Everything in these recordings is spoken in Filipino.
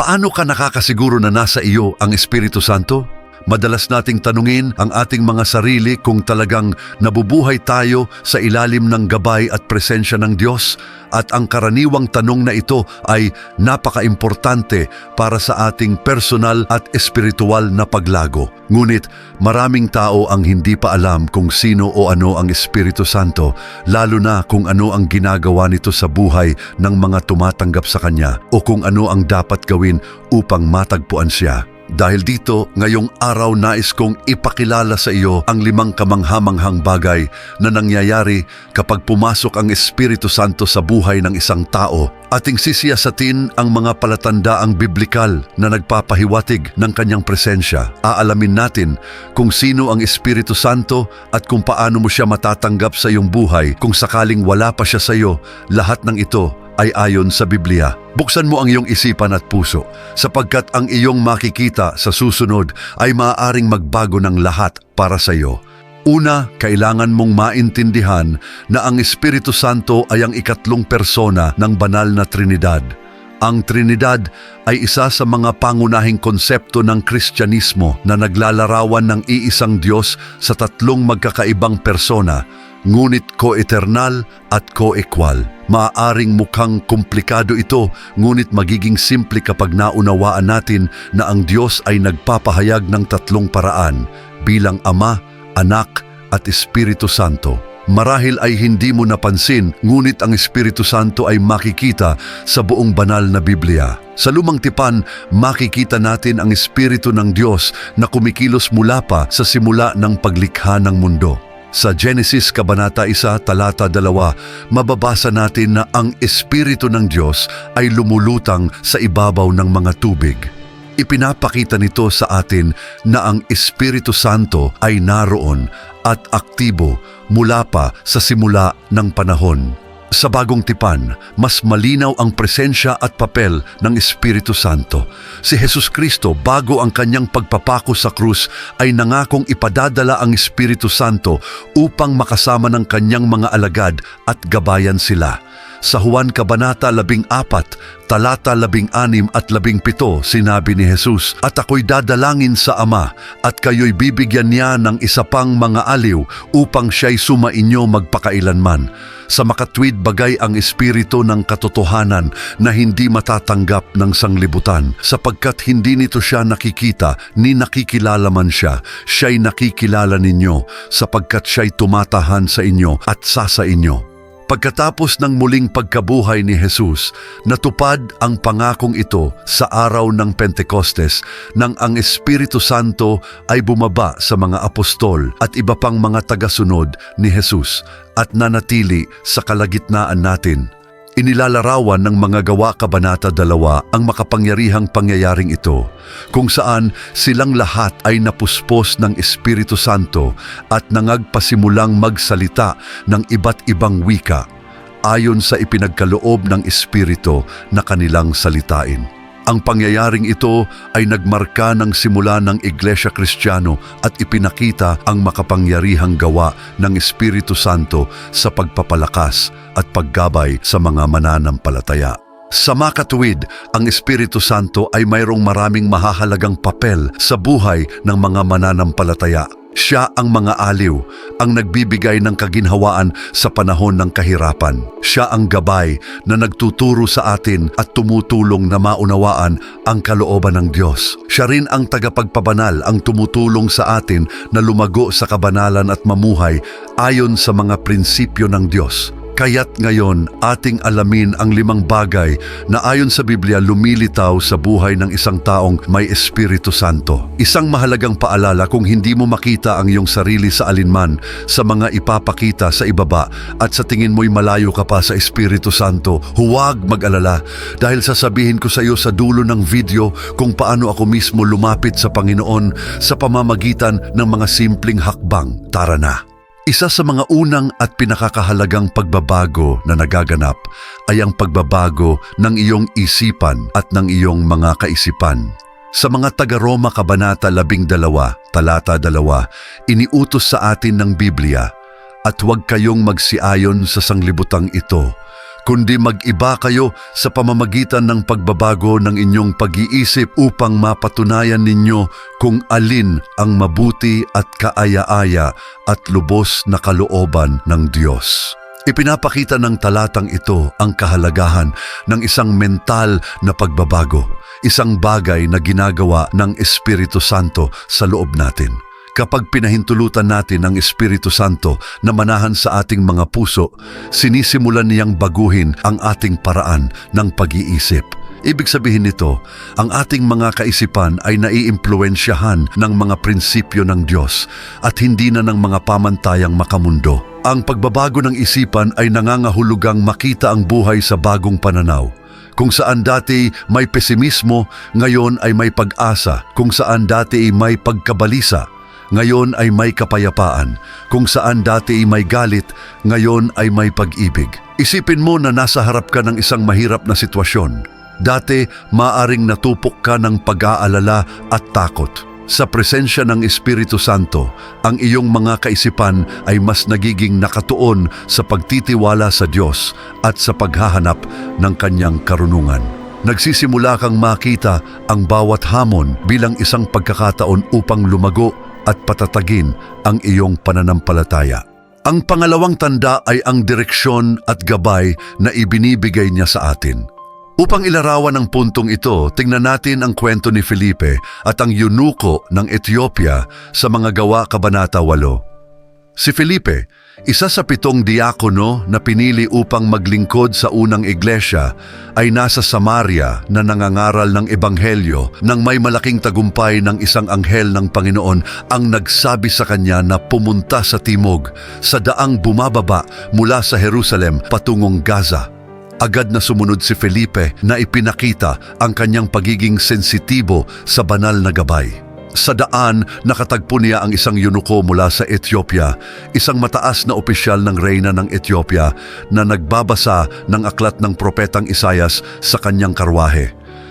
Paano ka nakakasiguro na nasa iyo ang Espiritu Santo? Madalas nating tanungin ang ating mga sarili kung talagang nabubuhay tayo sa ilalim ng gabay at presensya ng Diyos at ang karaniwang tanong na ito ay napaka-importante para sa ating personal at espiritual na paglago. Ngunit maraming tao ang hindi pa alam kung sino o ano ang Espiritu Santo, lalo na kung ano ang ginagawa nito sa buhay ng mga tumatanggap sa Kanya o kung ano ang dapat gawin upang matagpuan siya. Dahil dito, ngayong araw nais kong ipakilala sa iyo ang limang kamanghamanghang bagay na nangyayari kapag pumasok ang Espiritu Santo sa buhay ng isang tao. Ating sisiyasatin ang mga palatandaang biblikal na nagpapahiwatig ng kanyang presensya. Aalamin natin kung sino ang Espiritu Santo at kung paano mo siya matatanggap sa iyong buhay kung sakaling wala pa siya sa iyo. Lahat ng ito ay ayon sa Biblia. Buksan mo ang iyong isipan at puso sapagkat ang iyong makikita sa susunod ay maaaring magbago ng lahat para sa iyo. Una, kailangan mong maintindihan na ang Espiritu Santo ay ang ikatlong persona ng banal na Trinidad. Ang Trinidad ay isa sa mga pangunahing konsepto ng Kristyanismo na naglalarawan ng iisang Diyos sa tatlong magkakaibang persona, ngunit ko-eternal at ko-equal. Maaaring mukhang komplikado ito, ngunit magiging simple kapag naunawaan natin na ang Diyos ay nagpapahayag ng tatlong paraan bilang Ama, Anak at Espiritu Santo. Marahil ay hindi mo napansin, ngunit ang Espiritu Santo ay makikita sa buong banal na Biblia. Sa lumang tipan, makikita natin ang Espiritu ng Diyos na kumikilos mula pa sa simula ng paglikha ng mundo. Sa Genesis Kabanata 1, Talata 2, mababasa natin na ang Espiritu ng Diyos ay lumulutang sa ibabaw ng mga tubig. Ipinapakita nito sa atin na ang Espiritu Santo ay naroon at aktibo mula pa sa simula ng panahon. Sa bagong tipan, mas malinaw ang presensya at papel ng Espiritu Santo. Si Jesus Kristo bago ang kanyang pagpapako sa krus ay nangakong ipadadala ang Espiritu Santo upang makasama ng kanyang mga alagad at gabayan sila. Sa Juan Kabanata 14, talata 16 at 17, sinabi ni Jesus, At ako'y dadalangin sa Ama, at kayo'y bibigyan niya ng isa pang mga aliw upang siya'y sumainyo magpakailanman. Sa makatwid bagay ang espiritu ng katotohanan na hindi matatanggap ng sanglibutan, sapagkat hindi nito siya nakikita ni nakikilala man siya, siya'y nakikilala ninyo, sapagkat siya'y tumatahan sa inyo at sasa inyo. Pagkatapos ng muling pagkabuhay ni Jesus, natupad ang pangakong ito sa araw ng Pentecostes nang ang Espiritu Santo ay bumaba sa mga apostol at iba pang mga tagasunod ni Jesus at nanatili sa kalagitnaan natin. Inilalarawan ng mga gawa kabanata dalawa ang makapangyarihang pangyayaring ito, kung saan silang lahat ay napuspos ng Espiritu Santo at nangagpasimulang magsalita ng iba't ibang wika, ayon sa ipinagkaloob ng Espiritu na kanilang salitain. Ang pangyayaring ito ay nagmarka ng simula ng Iglesia Kristiyano at ipinakita ang makapangyarihang gawa ng Espiritu Santo sa pagpapalakas at paggabay sa mga mananampalataya. Sa makatuwid, ang Espiritu Santo ay mayroong maraming mahahalagang papel sa buhay ng mga mananampalataya. Siya ang mga aliw, ang nagbibigay ng kaginhawaan sa panahon ng kahirapan. Siya ang gabay na nagtuturo sa atin at tumutulong na maunawaan ang kalooban ng Diyos. Siya rin ang tagapagpabanal ang tumutulong sa atin na lumago sa kabanalan at mamuhay ayon sa mga prinsipyo ng Diyos. Kaya't ngayon ating alamin ang limang bagay na ayon sa Biblia lumilitaw sa buhay ng isang taong may Espiritu Santo. Isang mahalagang paalala kung hindi mo makita ang iyong sarili sa alinman sa mga ipapakita sa ibaba at sa tingin mo'y malayo ka pa sa Espiritu Santo, huwag mag-alala dahil sasabihin ko sa iyo sa dulo ng video kung paano ako mismo lumapit sa Panginoon sa pamamagitan ng mga simpleng hakbang. Tara na! Isa sa mga unang at pinakakahalagang pagbabago na nagaganap ay ang pagbabago ng iyong isipan at ng iyong mga kaisipan. Sa mga taga-Roma Kabanata 12, talata 2, iniutos sa atin ng Biblia, at huwag kayong magsiayon sa sanglibutang ito, kundi mag-iba kayo sa pamamagitan ng pagbabago ng inyong pag-iisip upang mapatunayan ninyo kung alin ang mabuti at kaaya-aya at lubos na kalooban ng Diyos. Ipinapakita ng talatang ito ang kahalagahan ng isang mental na pagbabago, isang bagay na ginagawa ng Espiritu Santo sa loob natin. Kapag pinahintulutan natin ang Espiritu Santo na manahan sa ating mga puso, sinisimulan niyang baguhin ang ating paraan ng pag-iisip. Ibig sabihin nito, ang ating mga kaisipan ay naiimpluensyahan ng mga prinsipyo ng Diyos at hindi na ng mga pamantayang makamundo. Ang pagbabago ng isipan ay nangangahulugang makita ang buhay sa bagong pananaw. Kung saan dati may pesimismo, ngayon ay may pag-asa. Kung saan dati ay may pagkabalisa, ngayon ay may kapayapaan. Kung saan dati ay may galit, ngayon ay may pag-ibig. Isipin mo na nasa harap ka ng isang mahirap na sitwasyon. Dati, maaring natupok ka ng pag-aalala at takot. Sa presensya ng Espiritu Santo, ang iyong mga kaisipan ay mas nagiging nakatuon sa pagtitiwala sa Diyos at sa paghahanap ng kanyang karunungan. Nagsisimula kang makita ang bawat hamon bilang isang pagkakataon upang lumago at patatagin ang iyong pananampalataya. Ang pangalawang tanda ay ang direksyon at gabay na ibinibigay niya sa atin. Upang ilarawan ang puntong ito, tingnan natin ang kwento ni Felipe at ang yunuko ng Ethiopia sa mga gawa kabanata 8. Si Felipe, isa sa pitong diakono na pinili upang maglingkod sa unang iglesia, ay nasa Samaria na nangangaral ng ebanghelyo nang may malaking tagumpay ng isang anghel ng Panginoon ang nagsabi sa kanya na pumunta sa timog, sa daang bumababa mula sa Jerusalem patungong Gaza. Agad na sumunod si Felipe na ipinakita ang kanyang pagiging sensitibo sa banal na gabay. Sa daan, nakatagpo niya ang isang yunuko mula sa Ethiopia, isang mataas na opisyal ng reyna ng Ethiopia na nagbabasa ng aklat ng propetang Isayas sa kanyang karwahe.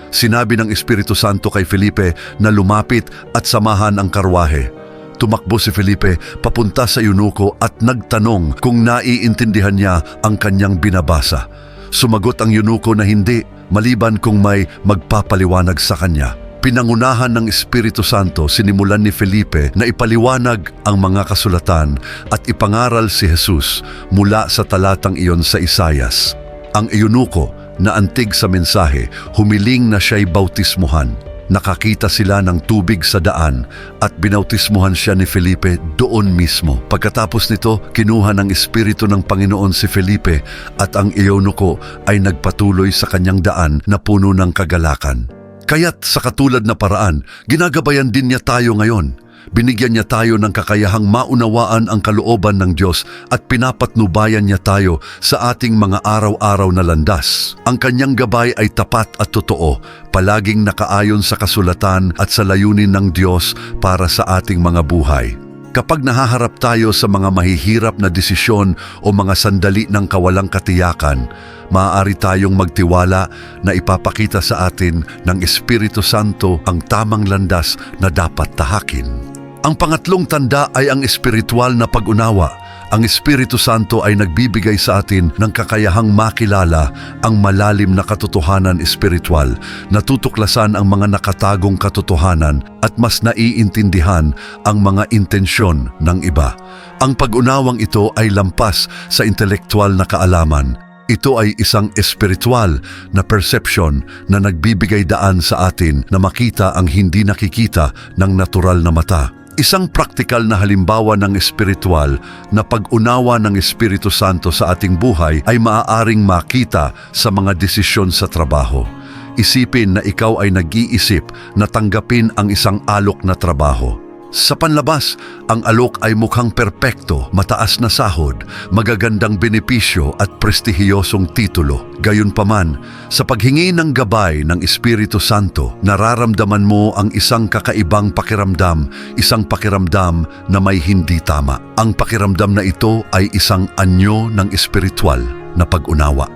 Sinabi ng Espiritu Santo kay Felipe na lumapit at samahan ang karwahe. Tumakbo si Felipe papunta sa yunuko at nagtanong kung naiintindihan niya ang kanyang binabasa. Sumagot ang yunuko na hindi, maliban kung may magpapaliwanag sa kanya. Pinangunahan ng Espiritu Santo, sinimulan ni Felipe na ipaliwanag ang mga kasulatan at ipangaral si Jesus mula sa talatang iyon sa Isayas. Ang eunuko na antig sa mensahe, humiling na siya'y bautismuhan. Nakakita sila ng tubig sa daan at binautismuhan siya ni Felipe doon mismo. Pagkatapos nito, kinuha ng Espiritu ng Panginoon si Felipe at ang eunuko ay nagpatuloy sa kanyang daan na puno ng kagalakan. Kaya't sa katulad na paraan, ginagabayan din niya tayo ngayon. Binigyan niya tayo ng kakayahang maunawaan ang kalooban ng Diyos at pinapatnubayan niya tayo sa ating mga araw-araw na landas. Ang kanyang gabay ay tapat at totoo, palaging nakaayon sa kasulatan at sa layunin ng Diyos para sa ating mga buhay. Kapag nahaharap tayo sa mga mahihirap na desisyon o mga sandali ng kawalang katiyakan, maaari tayong magtiwala na ipapakita sa atin ng Espiritu Santo ang tamang landas na dapat tahakin. Ang pangatlong tanda ay ang espiritual na pag-unawa. Ang Espiritu Santo ay nagbibigay sa atin ng kakayahang makilala ang malalim na katotohanan espiritual, natutuklasan ang mga nakatagong katotohanan at mas naiintindihan ang mga intensyon ng iba. Ang pag-unawang ito ay lampas sa intelektual na kaalaman. Ito ay isang espiritual na perception na nagbibigay daan sa atin na makita ang hindi nakikita ng natural na mata. Isang praktikal na halimbawa ng espiritual na pag-unawa ng Espiritu Santo sa ating buhay ay maaaring makita sa mga desisyon sa trabaho. Isipin na ikaw ay nag-iisip na tanggapin ang isang alok na trabaho. Sa panlabas, ang alok ay mukhang perpekto, mataas na sahod, magagandang benepisyo at prestihiyosong titulo. Gayunpaman, sa paghingi ng gabay ng Espiritu Santo, nararamdaman mo ang isang kakaibang pakiramdam, isang pakiramdam na may hindi tama. Ang pakiramdam na ito ay isang anyo ng espiritual na pag-unawa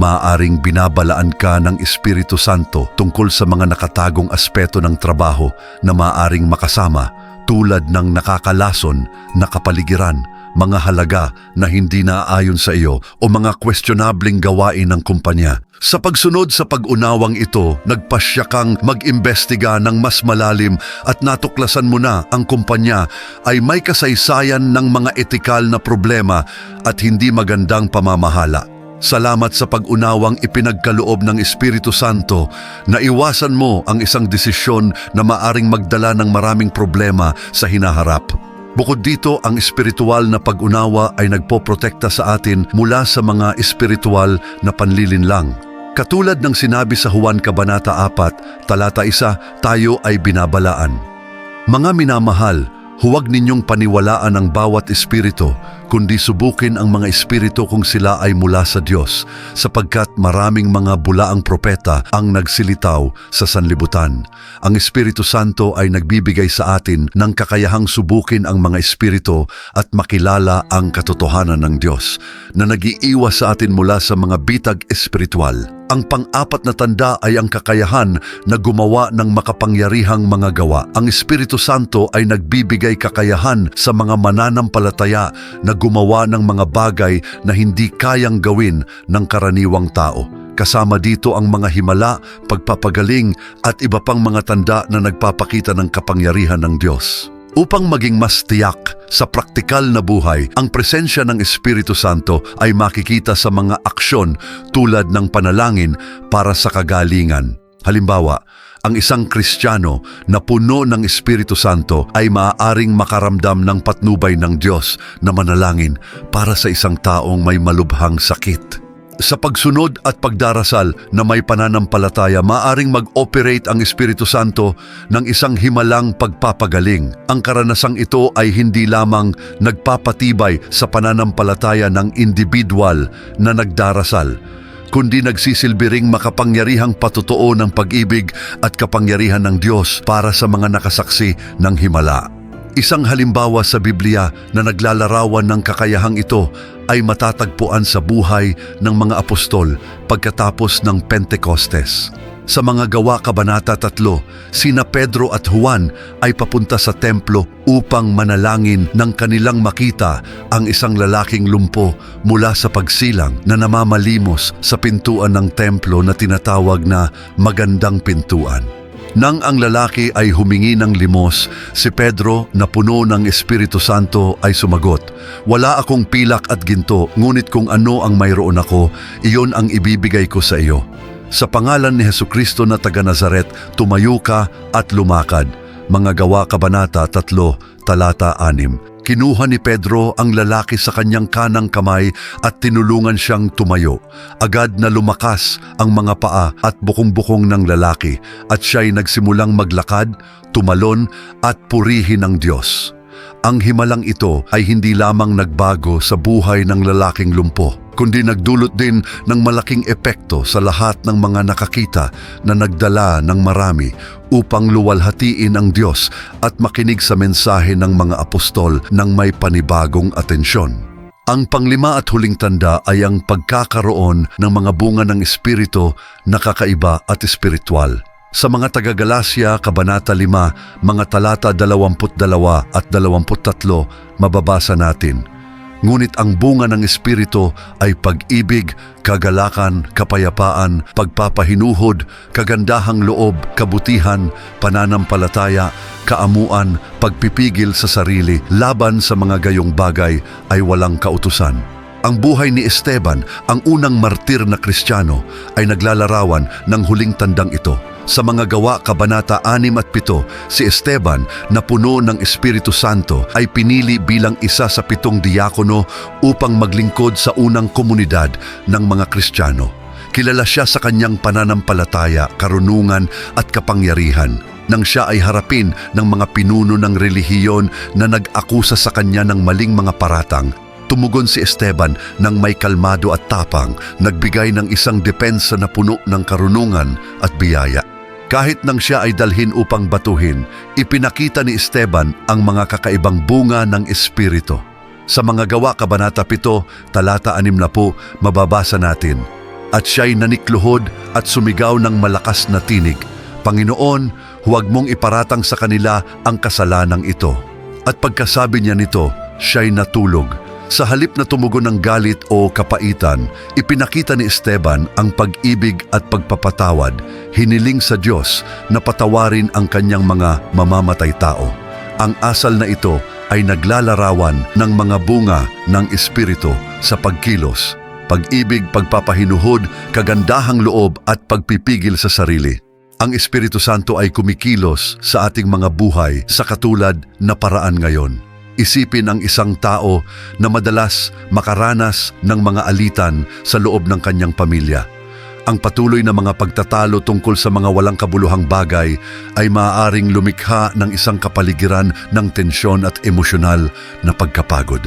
maaaring binabalaan ka ng Espiritu Santo tungkol sa mga nakatagong aspeto ng trabaho na maaaring makasama tulad ng nakakalason na kapaligiran, mga halaga na hindi naaayon sa iyo o mga questionabling gawain ng kumpanya. Sa pagsunod sa pag-unawang ito, nagpasya kang mag-imbestiga ng mas malalim at natuklasan mo na ang kumpanya ay may kasaysayan ng mga etikal na problema at hindi magandang pamamahala. Salamat sa pag-unawang ipinagkaloob ng Espiritu Santo na iwasan mo ang isang desisyon na maaring magdala ng maraming problema sa hinaharap. Bukod dito, ang espiritual na pag-unawa ay nagpoprotekta sa atin mula sa mga espiritual na panlilinlang. Katulad ng sinabi sa Juan Kabanata 4, talata 1, tayo ay binabalaan. Mga minamahal, huwag ninyong paniwalaan ang bawat espiritu, kundi subukin ang mga espiritu kung sila ay mula sa Diyos, sapagkat maraming mga bulaang propeta ang nagsilitaw sa sanlibutan. Ang Espiritu Santo ay nagbibigay sa atin ng kakayahang subukin ang mga espiritu at makilala ang katotohanan ng Diyos na nagiiwas sa atin mula sa mga bitag espiritual. Ang pang-apat na tanda ay ang kakayahan na gumawa ng makapangyarihang mga gawa. Ang Espiritu Santo ay nagbibigay kakayahan sa mga mananampalataya na gumawa ng mga bagay na hindi kayang gawin ng karaniwang tao. Kasama dito ang mga himala, pagpapagaling at iba pang mga tanda na nagpapakita ng kapangyarihan ng Diyos. Upang maging mas tiyak sa praktikal na buhay, ang presensya ng Espiritu Santo ay makikita sa mga aksyon tulad ng panalangin para sa kagalingan. Halimbawa, ang isang Kristiyano na puno ng Espiritu Santo ay maaaring makaramdam ng patnubay ng Diyos na manalangin para sa isang taong may malubhang sakit. Sa pagsunod at pagdarasal na may pananampalataya, maaring mag-operate ang Espiritu Santo ng isang himalang pagpapagaling. Ang karanasang ito ay hindi lamang nagpapatibay sa pananampalataya ng individual na nagdarasal, kundi nagsisilbi ring makapangyarihang patutuo ng pag-ibig at kapangyarihan ng Diyos para sa mga nakasaksi ng himala. Isang halimbawa sa Biblia na naglalarawan ng kakayahang ito ay matatagpuan sa buhay ng mga apostol pagkatapos ng Pentecostes. Sa mga gawa kabanata 3, sina Pedro at Juan ay papunta sa templo upang manalangin ng kanilang makita ang isang lalaking lumpo mula sa pagsilang na namamalimos sa pintuan ng templo na tinatawag na magandang pintuan. Nang ang lalaki ay humingi ng limos, si Pedro na puno ng Espiritu Santo ay sumagot, Wala akong pilak at ginto, ngunit kung ano ang mayroon ako, iyon ang ibibigay ko sa iyo. Sa pangalan ni Heso Kristo na taga Nazaret, tumayo ka at lumakad. Mga gawa kabanata 3, talata 6. Kinuha ni Pedro ang lalaki sa kanyang kanang kamay at tinulungan siyang tumayo. Agad na lumakas ang mga paa at bukong-bukong ng lalaki at siya'y nagsimulang maglakad, tumalon at purihin ang Diyos. Ang himalang ito ay hindi lamang nagbago sa buhay ng lalaking lumpo, kundi nagdulot din ng malaking epekto sa lahat ng mga nakakita na nagdala ng marami upang luwalhatiin ang Diyos at makinig sa mensahe ng mga apostol ng may panibagong atensyon. Ang panglima at huling tanda ay ang pagkakaroon ng mga bunga ng Espiritu na kakaiba at espiritual. Sa mga taga-Galasya, Kabanata 5, mga talata 22 at 23, mababasa natin. Ngunit ang bunga ng Espiritu ay pag-ibig, kagalakan, kapayapaan, pagpapahinuhod, kagandahang loob, kabutihan, pananampalataya, kaamuan, pagpipigil sa sarili, laban sa mga gayong bagay ay walang kautusan. Ang buhay ni Esteban, ang unang martir na Kristiyano, ay naglalarawan ng huling tandang ito. Sa mga gawa kabanata 6 at 7, si Esteban na puno ng Espiritu Santo ay pinili bilang isa sa pitong diakono upang maglingkod sa unang komunidad ng mga Kristiyano. Kilala siya sa kanyang pananampalataya, karunungan at kapangyarihan nang siya ay harapin ng mga pinuno ng relihiyon na nag-akusa sa kanya ng maling mga paratang Tumugon si Esteban ng may kalmado at tapang, nagbigay ng isang depensa na puno ng karunungan at biyaya. Kahit nang siya ay dalhin upang batuhin, ipinakita ni Esteban ang mga kakaibang bunga ng Espiritu. Sa mga gawa kabanata 7, talata 6 na po, mababasa natin. At siya'y nanikluhod at sumigaw ng malakas na tinig, Panginoon, huwag mong iparatang sa kanila ang kasalanang ito. At pagkasabi niya nito, siya'y natulog. Sa halip na tumugon ng galit o kapaitan, ipinakita ni Esteban ang pag-ibig at pagpapatawad, hiniling sa Diyos na patawarin ang kanyang mga mamamatay tao. Ang asal na ito ay naglalarawan ng mga bunga ng Espiritu sa pagkilos, pag-ibig, pagpapahinuhod, kagandahang loob at pagpipigil sa sarili. Ang Espiritu Santo ay kumikilos sa ating mga buhay sa katulad na paraan ngayon. Isipin ang isang tao na madalas makaranas ng mga alitan sa loob ng kanyang pamilya. Ang patuloy na mga pagtatalo tungkol sa mga walang kabuluhang bagay ay maaaring lumikha ng isang kapaligiran ng tensyon at emosyonal na pagkapagod.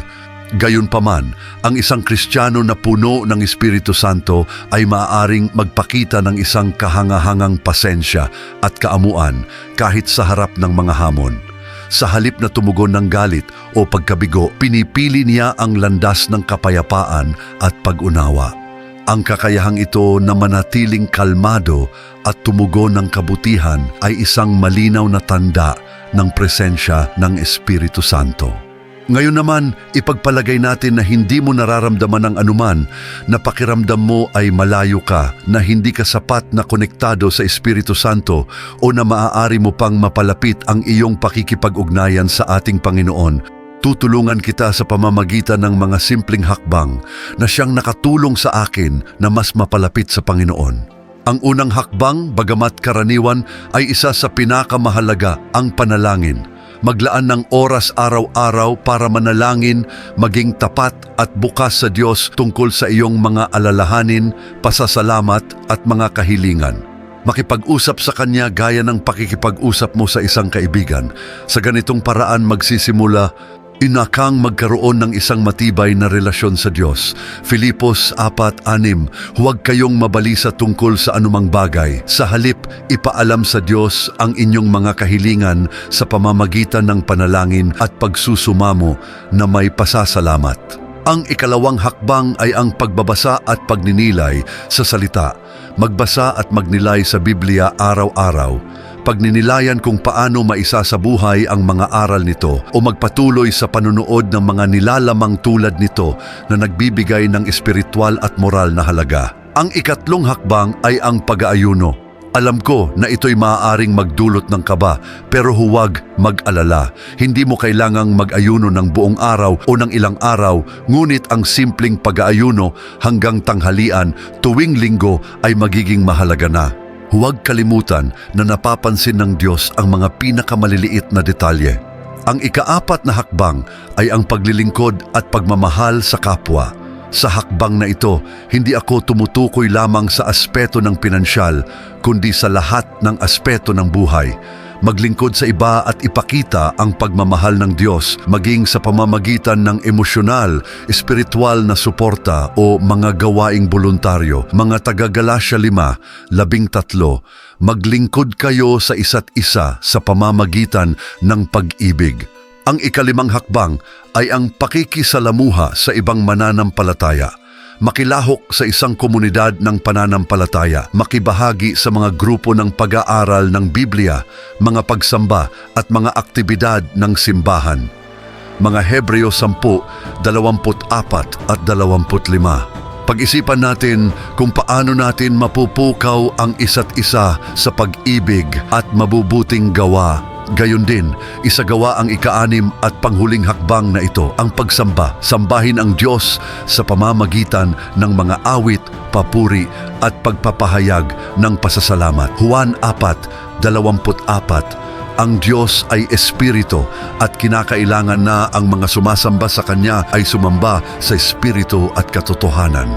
Gayunpaman, ang isang Kristiyano na puno ng Espiritu Santo ay maaaring magpakita ng isang kahangahangang pasensya at kaamuan kahit sa harap ng mga hamon. Sa halip na tumugon ng galit o pagkabigo, pinipili niya ang landas ng kapayapaan at pag-unawa. Ang kakayahang ito na manatiling kalmado at tumugon ng kabutihan ay isang malinaw na tanda ng presensya ng Espiritu Santo. Ngayon naman, ipagpalagay natin na hindi mo nararamdaman ng anuman na pakiramdam mo ay malayo ka, na hindi ka sapat na konektado sa Espiritu Santo o na maaari mo pang mapalapit ang iyong pakikipag-ugnayan sa ating Panginoon. Tutulungan kita sa pamamagitan ng mga simpleng hakbang na siyang nakatulong sa akin na mas mapalapit sa Panginoon. Ang unang hakbang, bagamat karaniwan, ay isa sa pinakamahalaga, ang panalangin maglaan ng oras araw-araw para manalangin, maging tapat at bukas sa Diyos tungkol sa iyong mga alalahanin, pasasalamat at mga kahilingan. Makipag-usap sa Kanya gaya ng pakikipag-usap mo sa isang kaibigan. Sa ganitong paraan magsisimula Inakang magkaroon ng isang matibay na relasyon sa Diyos. Filipos 4.6 Huwag kayong mabalisa tungkol sa anumang bagay. Sa halip, ipaalam sa Diyos ang inyong mga kahilingan sa pamamagitan ng panalangin at pagsusumamo na may pasasalamat. Ang ikalawang hakbang ay ang pagbabasa at pagninilay sa salita. Magbasa at magnilay sa Biblia araw-araw pagninilayan kung paano maisa sa buhay ang mga aral nito o magpatuloy sa panunood ng mga nilalamang tulad nito na nagbibigay ng espiritual at moral na halaga. Ang ikatlong hakbang ay ang pag-aayuno. Alam ko na ito'y maaaring magdulot ng kaba, pero huwag mag-alala. Hindi mo kailangang mag-ayuno ng buong araw o ng ilang araw, ngunit ang simpleng pag-aayuno hanggang tanghalian tuwing linggo ay magiging mahalaga na. Huwag kalimutan na napapansin ng Diyos ang mga pinakamaliliit na detalye. Ang ikaapat na hakbang ay ang paglilingkod at pagmamahal sa kapwa. Sa hakbang na ito, hindi ako tumutukoy lamang sa aspeto ng pinansyal, kundi sa lahat ng aspeto ng buhay maglingkod sa iba at ipakita ang pagmamahal ng Diyos maging sa pamamagitan ng emosyonal, espiritual na suporta o mga gawaing voluntaryo. Mga taga-Galasya 5, labing tatlo, maglingkod kayo sa isa't isa sa pamamagitan ng pag-ibig. Ang ikalimang hakbang ay ang pakikisalamuha sa ibang mananampalataya makilahok sa isang komunidad ng pananampalataya, makibahagi sa mga grupo ng pag-aaral ng Biblia, mga pagsamba at mga aktibidad ng simbahan. Mga Hebreo 10, 24 at 25. Pag-isipan natin kung paano natin mapupukaw ang isa't isa sa pag-ibig at mabubuting gawa Gayon din, isagawa ang ikaanim at panghuling hakbang na ito, ang pagsamba. Sambahin ang Diyos sa pamamagitan ng mga awit, papuri at pagpapahayag ng pasasalamat. Juan 4, 24 ang Diyos ay Espiritu at kinakailangan na ang mga sumasamba sa Kanya ay sumamba sa Espiritu at katotohanan.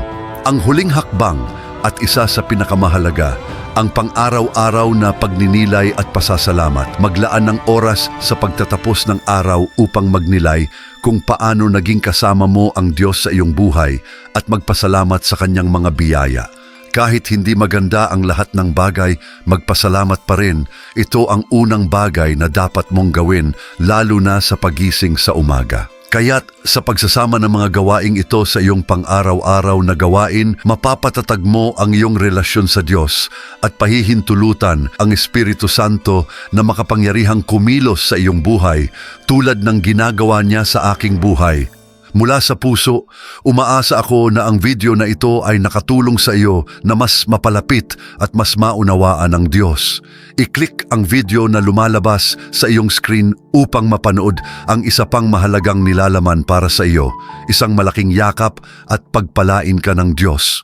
Ang huling hakbang at isa sa pinakamahalaga ang pang-araw-araw na pagninilay at pasasalamat. Maglaan ng oras sa pagtatapos ng araw upang magnilay kung paano naging kasama mo ang Diyos sa iyong buhay at magpasalamat sa kanyang mga biyaya. Kahit hindi maganda ang lahat ng bagay, magpasalamat pa rin. Ito ang unang bagay na dapat mong gawin, lalo na sa pagising sa umaga. Kaya't sa pagsasama ng mga gawaing ito sa iyong pang-araw-araw na gawain, mapapatatag mo ang iyong relasyon sa Diyos at pahihintulutan ang Espiritu Santo na makapangyarihang kumilos sa iyong buhay tulad ng ginagawa niya sa aking buhay. Mula sa puso, umaasa ako na ang video na ito ay nakatulong sa iyo na mas mapalapit at mas maunawaan ang Diyos. I-click ang video na lumalabas sa iyong screen upang mapanood ang isa pang mahalagang nilalaman para sa iyo, isang malaking yakap at pagpalain ka ng Diyos.